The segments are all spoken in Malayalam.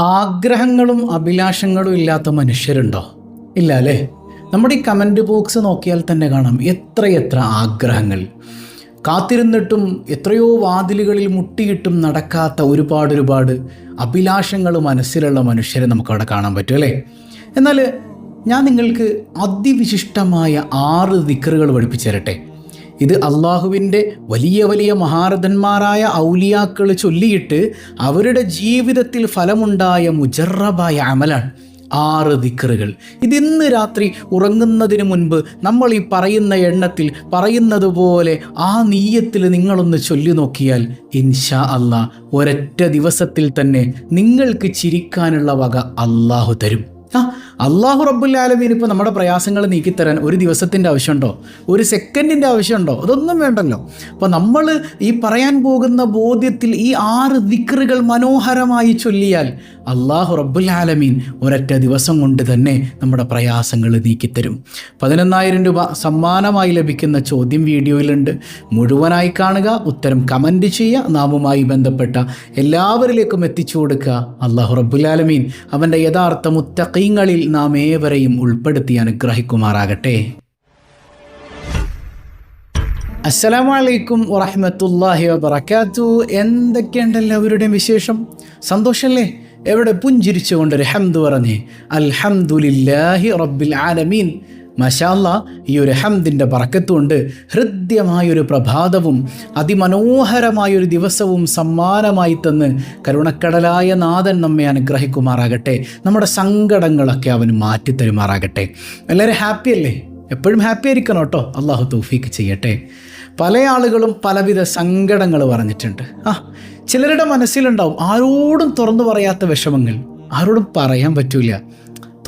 ആഗ്രഹങ്ങളും അഭിലാഷങ്ങളും ഇല്ലാത്ത മനുഷ്യരുണ്ടോ? ഇല്ല അല്ലേ നമ്മുടെ ഈ കമന്റ് ബോക്സ് നോക്കിയാൽ തന്നെ കാണാം എത്രയെത്ര ആഗ്രഹങ്ങൾ. കാത്തിരുന്നിട്ടും എത്രയോ വാതിലുകളിൽ മുട്ടിയിട്ടും നടക്കാത്ത ഒരുപാട് ഒരുപാട് അഭിലാഷങ്ങൾ മനസ്സിലുള്ള മനുഷ്യരെ നമുക്കവിടെ കാണാൻ പറ്റും അല്ലേ? എന്നാൽ ഞാൻ നിങ്ങൾക്ക് അതിവിശിഷ്ടമായ ആറ് ദിക്കറുകൾ പഠിപ്പിച്ചു തരട്ടെ. ഇത് അള്ളാഹുവിന്റെ വലിയ വലിയ മഹാരഥന്മാരായ ഔലിയാക്കൾ ചൊല്ലിയിട്ട് അവരുടെ ജീവിതത്തിൽ ഫലമുണ്ടായ മുജറബായ അമലാണ്. ആറ് ദിക്കറുകൾ ഇതിന്ന് രാത്രി ഉറങ്ങുന്നതിന് മുൻപ് നമ്മൾ ഈ പറയുന്ന എണ്ണത്തിൽ പറയുന്നത് പോലെ ആ നീയത്തിൽ നിങ്ങളൊന്ന് ചൊല്ലി നോക്കിയാൽ ഇൻഷാ അല്ലാ ഒരൊറ്റ ദിവസത്തിൽ തന്നെ നിങ്ങൾക്ക് ചിരിക്കാനുള്ള വക അള്ളാഹു തരും. ആ അള്ളാഹു റബ്ബുല്ലാലമീൻ ഇപ്പോൾ നമ്മുടെ പ്രയാസങ്ങൾ നീക്കിത്തരാൻ ഒരു ദിവസത്തിന്റെ ആവശ്യമുണ്ടോ? ഒരു സെക്കൻഡിന്റെ ആവശ്യമുണ്ടോ? അതൊന്നും വേണ്ടല്ലോ. അപ്പോൾ നമ്മൾ ഈ പറയാൻ പോകുന്ന ബോധ്യത്തിൽ ഈ ആറ് ദിക്റുകൾ മനോഹരമായി ചൊല്ലിയാൽ അള്ളാഹു റബ്ബുല്ലാലമീൻ ഒരൊറ്റ ദിവസം കൊണ്ട് തന്നെ നമ്മുടെ പ്രയാസങ്ങൾ നീക്കിത്തരും. പതിനൊന്നായിരം രൂപ സമ്മാനമായി ലഭിക്കുന്ന ചോദ്യം വീഡിയോയിലുണ്ട്. മുഴുവനായി കാണുക ഉത്തരം കമന്റ് ചെയ്യുക നാമുമായി ബന്ധപ്പെട്ട എല്ലാവരിലേക്കും എത്തിച്ചു കൊടുക്കുക. അള്ളാഹു റബ്ബുല്ലാലമീൻ അവന്റെ യഥാർത്ഥ മുത്തക്കീങ്ങളിൽ നാം ഏവരെയും ഉൾപ്പെടുത്തി അനുഗ്രഹിക്കുമാറാകട്ടെ. അസ്സലാമു വറഹമത്തല്ലാഹി വബറകാത്തു. എന്തൊക്കെയുണ്ട് എല്ലാവരുടെയും വിശേഷം? സന്തോഷമല്ലേ എവിടെ പുഞ്ചിരിച്ചുകൊണ്ടൊരു ഹംദ് പറഞ്ഞേ അൽഹംദുലില്ലാഹി റബ്ബിൽ ആലമീൻ. മഷാല്ല ഈ ഒരു ഹംദിന്റെ പറക്കത്തുകൊണ്ട് ഹൃദ്യമായൊരു പ്രഭാതവും അതിമനോഹരമായൊരു ദിവസവും സമ്മാനമായി തന്ന് കരുണക്കടലായ നാഥൻ നമ്മെ അനുഗ്രഹിക്കുമാറാകട്ടെ. നമ്മുടെ സങ്കടങ്ങളൊക്കെ അവന് മാറ്റിത്തരുമാറാകട്ടെ. എല്ലാവരും ഹാപ്പി അല്ലേ? എപ്പോഴും ഹാപ്പി ആയിരിക്കണം കേട്ടോ. അള്ളാഹു തൗഫീക്ക് ചെയ്യട്ടെ. പല ആളുകളും പലവിധ സങ്കടങ്ങൾ പറഞ്ഞിട്ടുണ്ട്. ആ ചിലരുടെ മനസ്സിലുണ്ടാവും ആരോടും തുറന്നു പറയാത്ത വിഷമങ്ങൾ. ആരോടും പറയാൻ പറ്റൂല.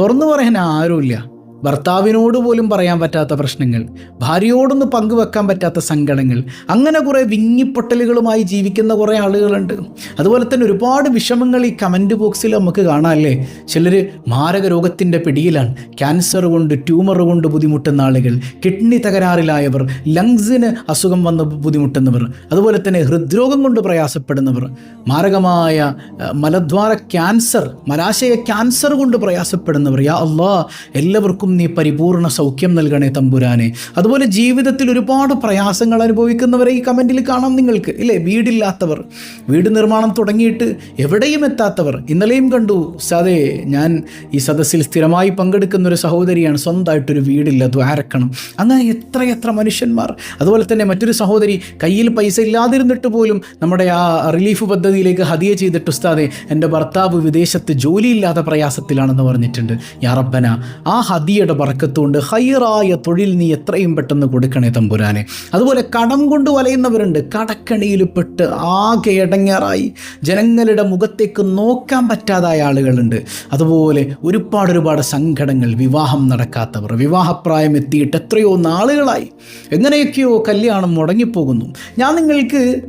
തുറന്നു പറയാൻ ആരുമില്ല. ഭർത്താവിനോട് പോലും പറയാൻ പറ്റാത്ത പ്രശ്നങ്ങൾ ഭാര്യയോടൊന്ന് പങ്കുവെക്കാൻ പറ്റാത്ത സങ്കടങ്ങൾ അങ്ങനെ കുറേ വിങ്ങിപ്പൊട്ടലുകളുമായി ജീവിക്കുന്ന കുറേ ആളുകളുണ്ട്. അതുപോലെ തന്നെ ഒരുപാട് വിഷമങ്ങൾ ഈ കമന്റ് ബോക്സിൽ നമുക്ക് കാണാമല്ലേ ചിലർ മാരക രോഗത്തിന്റെ പിടിയിലാണ്. ക്യാൻസർ കൊണ്ട് ട്യൂമർ കൊണ്ട് ബുദ്ധിമുട്ടുന്ന ആളുകൾ കിഡ്നി തകരാറിലായവർ ലങ്സിന് അസുഖം വന്ന് ബുദ്ധിമുട്ടുന്നവർ അതുപോലെ തന്നെ ഹൃദ്രോഗം കൊണ്ട് പ്രയാസപ്പെടുന്നവർ മാരകമായ മലദ്വാര ക്യാൻസർ മലാശയ ക്യാൻസർ കൊണ്ട് പ്രയാസപ്പെടുന്നവർ. യാ അള്ളാ എല്ലാവർക്കും നീ പരിപൂർണ സൗഖ്യം നൽകണേ തമ്പുരാനെ. അതുപോലെ ജീവിതത്തിൽ ഒരുപാട് പ്രയാസങ്ങൾ അനുഭവിക്കുന്നവരെ ഈ കമന്റിൽ കാണാം നിങ്ങൾക്ക്. ഇല്ലേ? വീടില്ലാത്തവർ. വീട് നിർമ്മാണം തുടങ്ങിയിട്ട് എവിടെയും എത്താത്തവർ. ഇന്നലെയും കണ്ടു. സാതെ ഞാൻ ഈ സദസ്സിൽ സ്ഥിരമായി പങ്കെടുക്കുന്ന ഒരു സഹോദരിയാണ്. സ്വന്തമായിട്ടൊരു വീടില്ല. ദ്വാരക്കണം അങ്ങനെ എത്രയെത്ര മനുഷ്യന്മാർ. അതുപോലെ തന്നെ മറ്റൊരു സഹോദരി കയ്യിൽ പൈസ ഇല്ലാതിരുന്നിട്ട് പോലും നമ്മുടെ ആ റിലീഫ് പദ്ധതിയിലേക്ക് ഹദിയ ചെയ്തിട്ട് ഉസ്താദെ എന്റെ ഭർത്താവ് വിദേശത്ത് ജോലിയില്ലാത്ത പ്രയാസത്തിലാണെന്ന് പറഞ്ഞിട്ടുണ്ട്. യാറപ്പന ആ ഹദിയുടെ പറക്കത്തുകൊണ്ട് ഹൈറായ തൊഴിൽ നീ എത്രയും പെട്ടെന്ന് കൊടുക്കണേ തമ്പുരാനെ. അതുപോലെ കടം കൊണ്ട് വലയുന്നവരുണ്ട്. കടക്കണിയിൽ പെട്ട് ആകെ ഇടങ്ങേറായി ജനങ്ങളുടെ മുഖത്തേക്ക് നോക്കാൻ പറ്റാതായ ആളുകളുണ്ട്. അതുപോലെ ഒരുപാട് ഒരുപാട് സങ്കടങ്ങൾ വിവാഹം നടക്കാത്തവർ വിവാഹപ്രായം എത്തിയിട്ട് എത്രയോ നാളുകളായി. എങ്ങനെയൊക്കെയോ കല്യാണം മുടങ്ങിപ്പോകുന്നു. ഞാൻ നിങ്ങൾക്ക്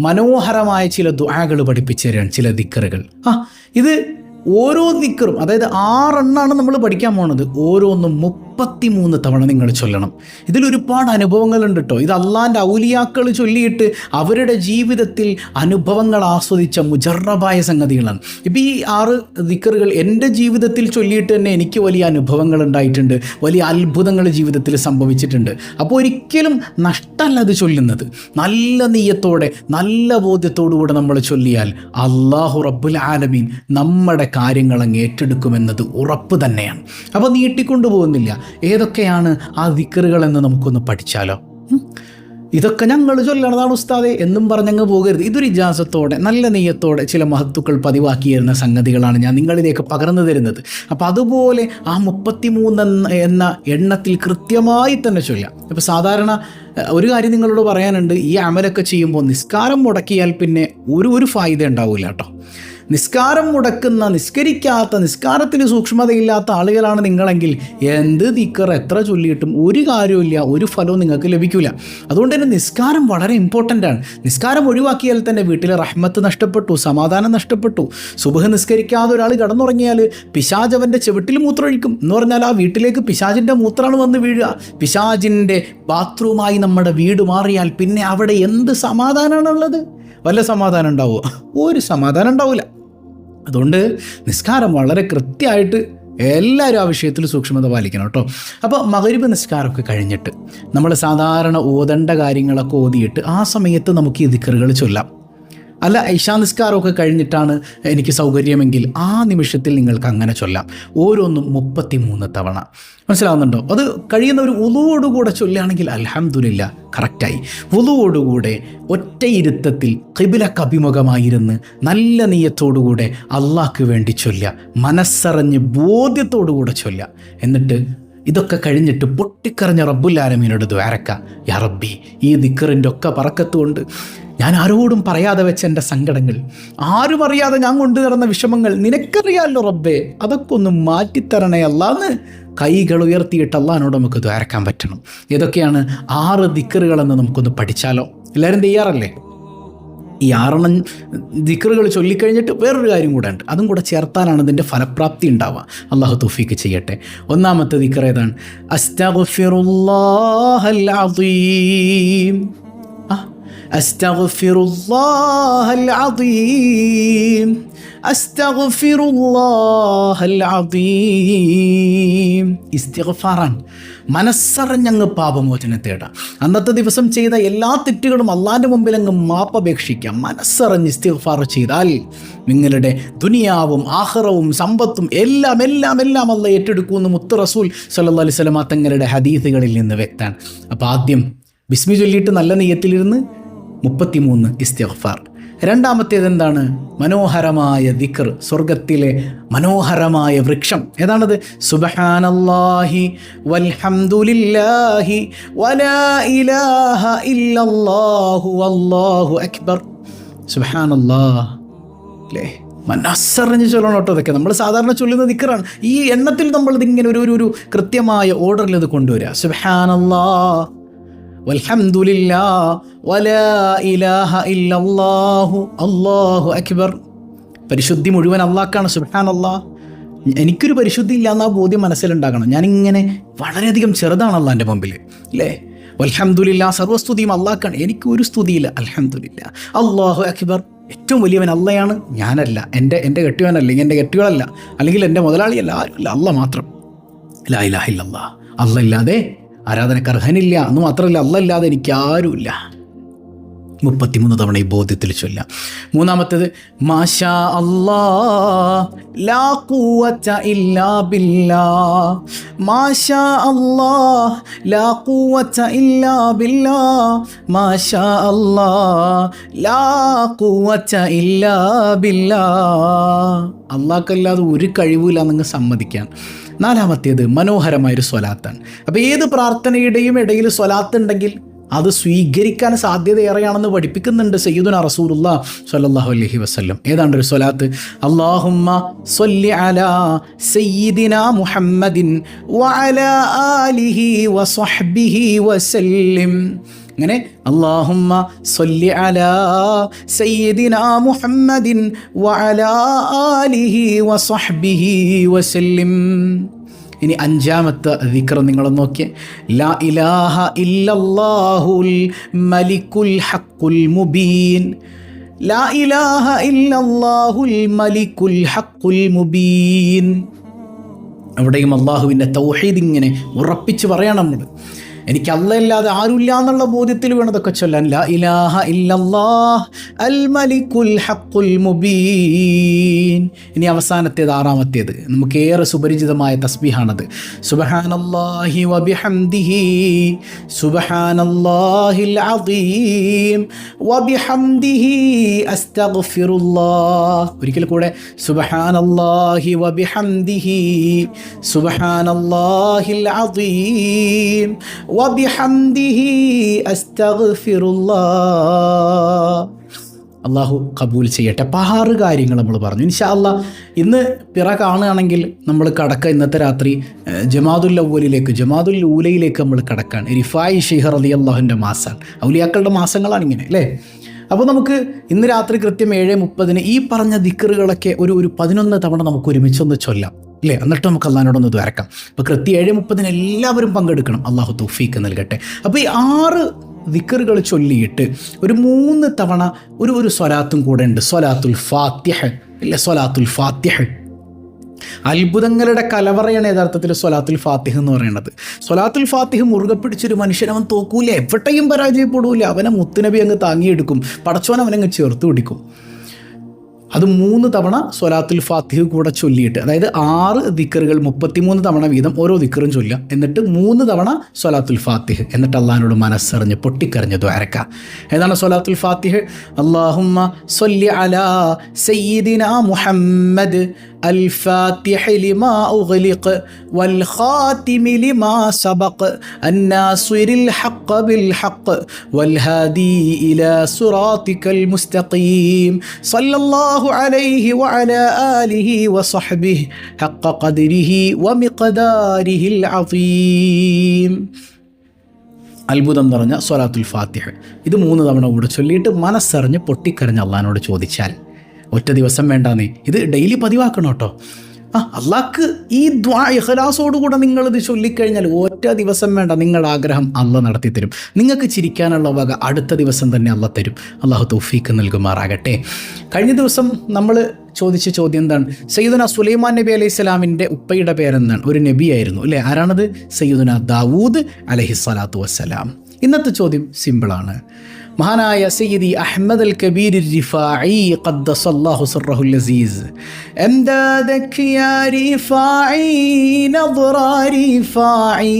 മനോഹരമായ ചില ദുആകൾ പഠിപ്പിച്ചു തരാൻ ചില ദിക്കറുകൾ. ആ ഇത് ഓരോ ദിക്കറും അതായത് ആറെണ്ണാണ് നമ്മൾ പഠിക്കാൻ പോണത്. ഓരോന്നും മുപ്പത്തിമൂന്ന് തവണ നിങ്ങൾ ചൊല്ലണം. ഇതിലൊരുപാട് അനുഭവങ്ങളുണ്ട് കേട്ടോ ഇത് അള്ളാന്റെ ഔലിയാക്കൾ ചൊല്ലിയിട്ട് അവരുടെ ജീവിതത്തിൽ അനുഭവങ്ങൾ ആസ്വദിച്ച മുജറബായ സംഗതികളാണ്. ഇപ്പം ഈ ആറ് ദിക്കറുകൾ എന്റെ ജീവിതത്തിൽ ചൊല്ലിയിട്ട് തന്നെ എനിക്ക് വലിയ അനുഭവങ്ങൾ ഉണ്ടായിട്ടുണ്ട്. വലിയ അത്ഭുതങ്ങൾ ജീവിതത്തിൽ സംഭവിച്ചിട്ടുണ്ട്. അപ്പോൾ ഒരിക്കലും നഷ്ടമല്ല അത് ചൊല്ലുന്നത്. നല്ല നീയത്തോടെ നല്ല ബോധ്യത്തോടുകൂടെ നമ്മൾ ചൊല്ലിയാൽ അള്ളാഹു റബ്ബുൽ ആലമീൻ നമ്മുടെ കാര്യങ്ങൾ അങ്ങ് ഏറ്റെടുക്കുമെന്നത് ഉറപ്പ് തന്നെയാണ്. അപ്പോൾ നീട്ടിക്കൊണ്ടു പോകുന്നില്ല ഏതൊക്കെയാണ് ആ ദിക്കറുകൾ എന്ന് നമുക്കൊന്ന് പഠിച്ചാലോ? ഇതൊക്കെ ഞങ്ങൾ ചൊല്ലണതാണ് ഉസ്താദെ. എന്നും പറഞ്ഞങ്ങ് പോകരുത്. ഇതൊരു ഇജാസത്തോടെ നല്ല നെയ്യത്തോടെ ചില മഹത്തുക്കൾ പതിവാക്കിയിരുന്ന സംഗതികളാണ് ഞാൻ നിങ്ങളിലേക്ക് പകർന്നു തരുന്നത്. അപ്പം അതുപോലെ ആ മുപ്പത്തിമൂന്ന് എന്ന എണ്ണത്തിൽ കൃത്യമായി തന്നെ ചൊല്ലാം. അപ്പോൾ സാധാരണ ഒരു കാര്യം നിങ്ങളോട് പറയാനുണ്ട്. ഈ അമലൊക്കെ ചെയ്യുമ്പോൾ നിസ്കാരം മുടക്കിയാൽ പിന്നെ ഒരു ഒരു ഫായ്ദ ഉണ്ടാവില്ല കേട്ടോ. നിസ്കാരം മുടക്കുന്ന നിസ്കരിക്കാത്ത നിസ്കാരത്തിന് സൂക്ഷ്മതയില്ലാത്ത ആളുകളാണ് നിങ്ങളെങ്കിൽ എന്ത് ദിക്കർ എത്ര ചൊല്ലിയിട്ടും ഒരു കാര്യമില്ല ഒരു ഫലവും നിങ്ങൾക്ക് ലഭിക്കില്ല അതുകൊണ്ട് തന്നെ നിസ്കാരം വളരെ ഇമ്പോർട്ടന്റ് ആണ്. നിസ്കാരം ഒഴിവാക്കിയാൽ തന്നെ വീട്ടിലെ റഹ്മത്ത് നഷ്ടപ്പെട്ടു സമാധാനം നഷ്ടപ്പെട്ടു. സുബഹ് നിസ്കരിക്കാതെ ഒരാൾ കടന്നുറങ്ങിയാൽ പിശാജവന്റെ ചെവിട്ടിൽ മൂത്രമൊഴിക്കും. എന്ന് പറഞ്ഞാൽ ആ വീട്ടിലേക്ക് പിശാജിന്റെ മൂത്രമാണ് വന്ന് വീഴുക. പിശാജിന്റെ ബാത്റൂമായി നമ്മുടെ വീട് മാറിയാൽ പിന്നെ അവിടെ എന്ത് സമാധാനമാണുള്ളത്? വല്ല സമാധാനം ഉണ്ടാവുമോ? ഒരു സമാധാനം ഉണ്ടാവില്ല അതുകൊണ്ട് നിസ്കാരം വളരെ കൃത്യമായിട്ട് എല്ലാവരും ആ വിഷയത്തിൽ സൂക്ഷ്മത പാലിക്കണം കേട്ടോ. അപ്പോൾ മകരുവ് നിസ്കാരമൊക്കെ കഴിഞ്ഞിട്ട് നമ്മൾ സാധാരണ ഓതേണ്ട കാര്യങ്ങളൊക്കെ ഓതിയിട്ട് ആ സമയത്ത് നമുക്ക് ഈ ദിക്കറുകൾ ചൊല്ലാം. അല്ല ഇഷാ നിസ്കാരമൊക്കെ കഴിഞ്ഞിട്ടാണ് എനിക്ക് സൗകര്യമെങ്കിൽ ആ നിമിഷത്തിൽ നിങ്ങൾക്ക് അങ്ങനെ ചൊല്ലാം. ഓരോന്നും മുപ്പത്തി മൂന്ന് തവണ. മനസ്സിലാവുന്നുണ്ടോ? അത് കഴിയുന്ന ഒരു ഉളുവോടുകൂടെ ചൊല്ലുകയാണെങ്കിൽ അലഹമുല്ല കറക്റ്റായി. ഉളുവോടുകൂടെ ഒറ്റയിരുത്തത്തിൽ കിബിലക്ക് അഭിമുഖമായിരുന്ന് നല്ല നീയത്തോടുകൂടെ അള്ളാഹ്ക്ക് വേണ്ടി ചൊല്ലുക. മനസ്സറിഞ്ഞ് ബോധ്യത്തോടുകൂടെ ചൊല്ലുക. എന്നിട്ട് ഇതൊക്കെ കഴിഞ്ഞിട്ട് പൊട്ടിക്കറിഞ്ഞ റബ്ബുല്ലാലമീനോട് ദ്വാരക്ക യാ റബ്ബി ഈ ദിക്കറിന്റെ ഒക്കെ പറക്കത്തുകൊണ്ട് ഞാൻ ആരോടും പറയാതെ വെച്ച എന്റെ സങ്കടങ്ങൾ ആരും അറിയാതെ ഞാൻ കൊണ്ടു നടന്ന വിഷമങ്ങൾ നിനക്കറിയാമല്ലോ റബ്ബേ അതൊക്കെ ഒന്ന് മാറ്റിത്തരണേ അല്ലാന്ന് കൈകൾ ഉയർത്തിയിട്ട് അള്ളഹാനോട് നമുക്ക് ദ്വാരക്കാൻ പറ്റണം. ഇതൊക്കെയാണ് ആറ് ദിക്കറുകളെന്ന് നമുക്കൊന്ന് പഠിച്ചാലോ? എല്ലാവരും തയ്യാറല്ലേ? ഈ ആറെണ്ണം ദിക്കറുകൾ ചൊല്ലിക്കഴിഞ്ഞിട്ട് വേറൊരു കാര്യം കൂടെ ഉണ്ട് അതും കൂടെ ചേർത്താലാണ് ഇതിന്റെ ഫലപ്രാപ്തി ഉണ്ടാവുക. അള്ളാഹു തുഫീക്ക് ചെയ്യട്ടെ. ഒന്നാമത്തെ ദിക്കർ ഏതാണ്? അസ്തഗ്ഫിറുല്ലാഹൽ أستغفر الله العظيم أستغفر الله العظيم ഇസ്തിഗ്ഫാറാൻ മനസ്സറിഞ്ഞങ്ങ് പാപമോചനം തേടാം അന്നത്തെ ദിവസം ചെയ്ത എല്ലാ തെറ്റുകളും അള്ളാൻ്റെ മുമ്പിൽ അങ്ങ് മാപ്പപേക്ഷിക്കാം മനസ്സറിഞ്ഞ് ഇസ്തിഗ്ഫാർ ചെയ്താൽ നിങ്ങളുടെ ദുനിയാവും ആഹ്റവും സമ്പത്തും എല്ലാം എല്ലാം എല്ലാം അല്ല ഏറ്റെടുക്കുമെന്ന് മുത്ത് റസൂൽ സല്ലല്ലാഹു അലൈഹി വസല്ലമ തങ്ങളുടെ ഹദീസുകളിൽ നിന്ന് വ്യക്തമാണ് അപ്പോൾ ആദ്യം ബിസ്മി ചൊല്ലിയിട്ട് നല്ല നെയ്യത്തിലിരുന്ന് മുപ്പത്തിമൂന്ന് ഇസ്തിഗ്ഫാർ. രണ്ടാമത്തേത് എന്താണ് മനോഹരമായ ദിക്കർ സ്വർഗത്തിലെ മനോഹരമായ വൃക്ഷം. ഏതാണത്? സുബഹാനല്ലാഹി വൽഹംദുലില്ലാഹി വലാ ഇലാഹ ഇല്ലല്ലാഹു വല്ലാഹു അക്ബർ. സുബഹാനല്ലാഹ്. അല്ലേ മനസ്സറിഞ്ഞ് ചൊല്ലണം കേട്ടോ അതൊക്കെ നമ്മൾ സാധാരണ ചൊല്ലുന്ന ദിക്കറാണ് ഈ എണ്ണത്തിൽ നമ്മൾ ഇതിങ്ങനെ ഒരു ഒരു- കൃത്യമായ ഓർഡറിൽ ഇത് കൊണ്ടുവരിക സുബഹാനല്ലാ വൽഹംദുലില്ലാ വലാ ഇലാഹ ഇല്ലല്ലാഹു. അല്ലാഹു അക്ബർ. പരിശുദ്ധി മുഴുവൻ അള്ളാഹ്ക്കാണ് സുബാൻ അള്ളാഹ് എനിക്കൊരു പരിശുദ്ധി ഇല്ല എന്നാ ബോധ്യം മനസ്സിലുണ്ടാകണം. ഞാനിങ്ങനെ വളരെയധികം ചെറുതാണ് അള്ളാന്റെ മുമ്പിൽ അല്ലേ അലഹമുല്ല സർവസ്തുതിയും അള്ളാഹ്ക്കാണ് എനിക്ക് ഒരു സ്തുതിയില്ല അലഹമുല്ല അള്ളാഹു അക്ബർ. ഏറ്റവും വലിയവൻ അള്ളയാണ്. ഞാനല്ല. എന്റെ എന്റെ കെട്ടിയവനല്ല അല്ലെങ്കിൽ എന്റെ കെട്ടികളല്ല അല്ലെങ്കിൽ എന്റെ മുതലാളിയല്ല ആരുമല്ല. അല്ല മാത്രം. ലാ ഇലാഹ ഇല്ലല്ലാ അല്ല ഇല്ലാതെ ആരാധനക്ക് അർഹനില്ല എന്ന് മാത്രമല്ല അല്ലല്ലാതെ എനിക്ക് ആരുമില്ല. മുപ്പത്തിമൂന്ന് തവണ ഈ ബോധ്യത്തിൽ ചൊല്ലാം. മൂന്നാമത്തേത് മാഷാ അല്ലാ ലാ ഖുവത ഇല്ലാ ബില്ലാ. മാഷാ അല്ലാ ലാ ഖുവത ഇല്ലാ ബില്ലാ. മാഷാ അല്ലാ ലാ ഖുവത ഇല്ലാ ബില്ലാ. അള്ളാഹ്ക്കല്ലാതെ ഒരു കഴിവില്ല നിങ്ങൾ സമ്മതിക്കാൻ നാലാമത്തേത് മനോഹരമായൊരു സ്വലാത്താണ്. അപ്പോൾ ഏത് പ്രാർത്ഥനയുടെയും ഇടയിൽ സ്വലാത്ത് ഉണ്ടെങ്കിൽ അത് സ്വീകരിക്കാൻ സാധ്യത ഏറെയാണെന്ന് പഠിപ്പിക്കുന്നുണ്ട് സയ്യിദുന റസൂലുള്ള സ്വല്ലല്ലാഹു അലൈഹി വസല്ലം. ഏതാണ്ട് ഒരു സ്വലാത്ത്? അല്ലാഹുമ്മ സ്വല്ലി അലാ സയ്യിദിന മുഹമ്മദിൻ വഅലാ ആലിഹി വസ്വഹ്ബിഹി വസല്ലിം. അങ്ങനെ അള്ളാഹുമ്മ അലാ സയ്യിദിനാ മുഹമ്മദിൻ വഅലാ ആലിഹി ഇനി അഞ്ചാമത്തെ ദിക്ർ നിങ്ങൾ നോക്കിയേ. ലാ ഇലാഹ ഇല്ലല്ലാഹുൽ മലിക്കുൽ മുബീൻ. ലാ ഇലാഹ ഇല്ലല്ലാഹുൽ മലിക്കുൽ മുബീൻ. അവിടെയും അള്ളാഹുവിന്റെ തൗഹീദ് ഇങ്ങനെ ഉറപ്പിച്ച് പറയണം നമ്മൾ എനിക്ക് അല്ലല്ലാതെ ആരുമില്ല എന്നുള്ള ബോധ്യത്തിൽ വേണം ഇതൊക്കെ ചൊല്ലാൻ. ലാ ഇലാഹ ഇല്ലല്ലാഹ് അൽ മുബീൻ. ഇനി അവസാനത്തേത് ആറാമത്തേത്. നമുക്ക് ഏറെ സുപരിചിതമായ തസ്ബിഹാണത്. വബിഹംദിഹി അദീം വബിഹംദിഹി അസ്തഗ്ഫിറുല്ലാഹ്. ഒരിക്കൽ കൂടെ സുബഹാനല്ലാഹി വബിഹംദിഹി സുബഹാനല്ലാഹിൽ അദീം വബിഹംദിഹി അസ്തഗ്ഫിറുല്ലാഹ്. അള്ളാഹു കബൂൽ ചെയ്യട്ടെ. പഹാറ് കാര്യങ്ങൾ നമ്മൾ പറഞ്ഞു. ഇൻഷാ അല്ലാ ഇന്ന് പിറ കാണുകയാണെങ്കിൽ നമ്മൾ കടക്ക. ഇന്നത്തെ രാത്രി ജമാദുൽ അവലിലേക്ക് ജമാദുൽ ഊലയിലേക്ക് നമ്മൾ കടക്കാൻ റിഫായി ഷിഹർ അലി അള്ളാഹുവിന്റെ മാസമാണ് ഔലിയാക്കളുടെ മാസങ്ങളാണ് ഇങ്ങനെ അല്ലേ? അപ്പോൾ നമുക്ക് ഇന്ന് രാത്രി കൃത്യം ഏഴ് മുപ്പതിന് ഈ പറഞ്ഞ ദിക്കറുകളൊക്കെ ഒരു ഒരു പതിനൊന്ന് തവണ നമുക്ക് ഒരുമിച്ചൊന്ന് ചൊല്ലാം. അല്ലേ? എന്നിട്ട് നമുക്ക് അള്ളഹാനോടൊന്ന് ദ്വാരക്കാം അപ്പോൾ കൃത്യം ഏഴ് മുപ്പതിന് എല്ലാവരും പങ്കെടുക്കണം. അള്ളാഹു തൗഫീക്ക് നൽകട്ടെ. അപ്പോൾ ഈ ആറ് ദിക്കറുകൾ ചൊല്ലിയിട്ട് ഒരു മൂന്ന് തവണ ഒരു ഒരു സ്വലാത്തും കൂടെ ഉണ്ട്. സ്വലാത്തുൽ ഫാത്യഹ് അല്ലെ സ്വലാത്തുൽ ഫാത്യഹ് അത്ഭുതങ്ങളുടെ കലവറയാണ് യഥാർത്ഥത്തിൽ സ്വലാത്തുൽ ഫാത്തിഹ് എന്ന് പറയുന്നത് സ്വലാത്തുൽ ഫാത്തിഹ് മുറുകെ പിടിച്ചൊരു മനുഷ്യൻ അവൻ തോക്കൂല. എവിടെയും പരാജയപ്പെടൂല. അവനെ മുത്തുനബി അങ്ങ് താങ്ങിയെടുക്കും. പടച്ചോൻ അവനങ്ങ് ചേർത്ത് പിടിക്കും. അത് മൂന്ന് തവണ സ്വലാത്തുൽ ഫാത്തിഹ് കൂടെ ചൊല്ലിയിട്ട് അതായത് ആറ് ദിക്കറുകൾ മുപ്പത്തിമൂന്ന് തവണ വീതം ഓരോ ദിക്കറും ചൊല്ലുക. എന്നിട്ട് മൂന്ന് തവണ സ്വലാത്തുൽ ഫാത്തിഹ്. എന്നിട്ട് അള്ളഹാനോട് മനസ്സറിഞ്ഞ് പൊട്ടിക്കറിഞ്ഞ് ദ്വാരക്ക. ഏതാണ് സ്വലാത്തുൽ ഫാത്തിഹ്? അള്ളാഹുമ്മ സൊല്ലി അലാ സയ്യിദിന മുഹമ്മദ് الفاتح لما أغلق والخاتم لما سبق الناصر الحق بالحق والهادي إلى صراطك المستقيم صلى الله عليه وعلى آله وصحبه حق قدره ومقداره العظيم അത്ഭുതം നിറഞ്ഞ സ്വലാത്തുൽ ഫാത്തിഹ് ഇത് മൂന്ന് തവണ കൂടെ ചൊല്ലിയിട്ട് മനസ്സറിഞ്ഞ് പൊട്ടിക്കരഞ്ഞ് അള്ളഹാനോട് ചോദിച്ചാൽ ഒറ്റ ദിവസം വേണ്ടാന്നേ. ഇത് ഡെയിലി പതിവാക്കണം കേട്ടോ. ആ അള്ളാഹ്ക്ക് ഈ ദ്വാ ഇഹലാസോടുകൂടെ നിങ്ങളിത് ചൊല്ലിക്കഴിഞ്ഞാൽ ഒറ്റ ദിവസം വേണ്ട നിങ്ങളുടെ ആഗ്രഹം അല്ല നടത്തി തരും നിങ്ങൾക്ക് ചിരിക്കാനുള്ള വക അടുത്ത ദിവസം തന്നെ അല്ല തരും. അള്ളാഹു തൗഫീക്ക് നൽകുമാറാകട്ടെ. കഴിഞ്ഞ ദിവസം നമ്മൾ ചോദിച്ച ചോദ്യം എന്താണ്? സയ്യിദുന സുലൈമാൻ നബി അലൈഹി സ്വലാമിന്റെ ഉപ്പയുടെ പേരെന്താണ്? ഒരു നബിയായിരുന്നു അല്ലേ? ആരാണത്? സയ്യിദുന ദാവൂദ് അലഹി സ്വലാത്തു വസ്സലാം. ഇന്നത്തെ ചോദ്യം സിമ്പിളാണ് മഹാനായ സയ്യിദി അഹമ്മദ് അൽ കബീർ റിഫായി ഖദ്ദസല്ലാഹു സിർറഹുൽ അസീസ് امدادك يا رفاعي نظر رفاعي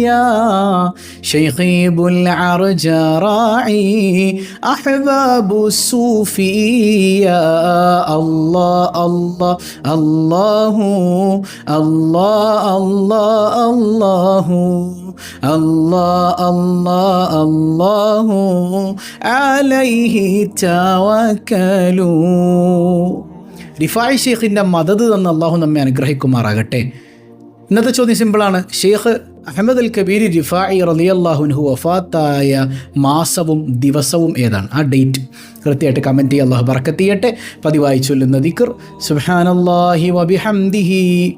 يا شيخي ابو العرج راعي احباب الصوفية الله الله الله الله الله الله الله അല്ലാ അല്ലാ അല്ലാഹു അലൈഹി തവക്കലു. റിഫായ് ഷെയ്ഖിന്റെ മദത് തന്ന അള്ളാഹു നമ്മെ അനുഗ്രഹിക്കുമാറാകട്ടെ. ഇന്നത്തെ ചോദ്യം സിമ്പിളാണ്. ഷെയ്ഖ് അഹമ്മദ് അൽ കബീർ റിഫായി റലിയല്ലാഹുൻഹു വഫാത്തായ മാസവും ദിവസവും ഏതാണ്? ആ ഡേറ്റ്. കൃത്യമായിട്ട് കമന്റ് ചെയ്യുക അള്ളാഹു ബർക്കത്ത് ചെയ്യട്ടെ. പതിവായി ചൊല്ലുന്ന ദിക്കർ സുഹാനല്ലാഹി വബിഹംദിഹി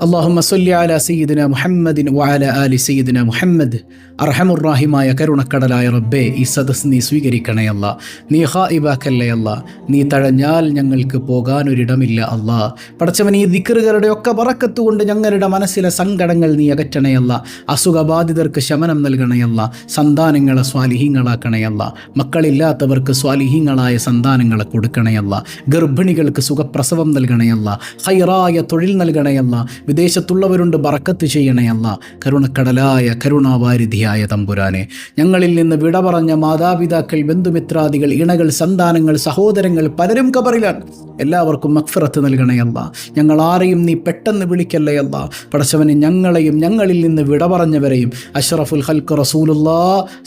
അള്ളാഹുമ്മ സല്ലി അല സയ്യിദിന മുഹമ്മദിൻ വഅല ആലി സയ്യിദിന മുഹമ്മദ്. അർഹമുറാഹിമായ കരുണക്കടലായ റബ്ബേ ഈ സദസ് നീ സ്വീകരിക്കണേ അല്ല. നീ ഹാഇബാക്കല്ലേ അല്ല. നീ തഴഞ്ഞാൽ ഞങ്ങൾക്ക് പോകാനൊരിടമില്ല അല്ലാ. പടച്ചവൻ ഈ ദിക്കറുകളുടെ ഒക്കെ പറക്കത്തുകൊണ്ട് ഞങ്ങളുടെ മനസ്സിലെ സങ്കടങ്ങൾ നീ അകറ്റണയല്ല അസുഖബാധിതർക്ക് ശമനം നൽകണയല്ല സന്താനങ്ങളെ സ്വാലിഹീങ്ങളാക്കണയല്ല മക്കളില്ലാത്തവർക്ക് സ്വാലിഹീങ്ങളായ സന്താനങ്ങളെ കൊടുക്കണയല്ല ഗർഭിണികൾക്ക് സുഖപ്രസവം നൽകണയല്ല ഹൈറായ തൊഴിൽ നൽകണയല്ല വിദേശത്തുള്ളവരുണ്ട് ബറക്കത്ത് ചെയ്യണയല്ല കരുണക്കടലായ കരുണാവാരിധിയായ തമ്പുരാനെ. ഞങ്ങളിൽ നിന്ന് വിട പറഞ്ഞ മാതാപിതാക്കൾ ബന്ധുമിത്രാദികൾ ഇണകൾ സന്താനങ്ങൾ സഹോദരങ്ങൾ പലരും കബറിലാണ്. എല്ലാവർക്കും മക്ഫിറത്ത് നൽകണയല്ല ഞങ്ങൾ ആരെയും നീ പെട്ടെന്ന് വിളിക്കല്ലയല്ല പടച്ചവനെ ഞങ്ങളെയും ഞങ്ങളിൽ നിന്ന് വിട പറഞ്ഞവരെയും അഷ്റഫുൽ ഹൽക്ക് റസൂലുല്ലാ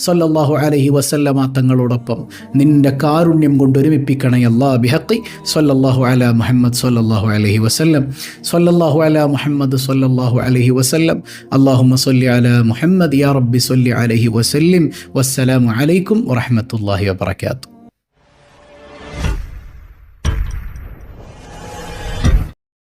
സല്ലാഹു അലഹി വസല്ലമ തങ്ങളോടൊപ്പം നിന്റെ കാരുണ്യം കൊണ്ട് ഒരുമിപ്പിക്കണയല്ല ബിഹക്കി സല്ലല്ലാഹു അല മുഹമ്മദ് സല്ലല്ലാഹു അലഹി വസല്ലം. സല്ലല്ലാഹു അല മുഹമ്മദ് സല്ലല്ലാഹു അലഹി വസല്ലം. അള്ളാഹുമ സല്ലി അല മുഹമ്മദ് യാ റബ്ബി സല്ലി അലഹി വസ്ല്ലിം. വസ്സലാമു അലൈക്കും വറഹമത്തല്ലാഹി വബർക്കാത്തു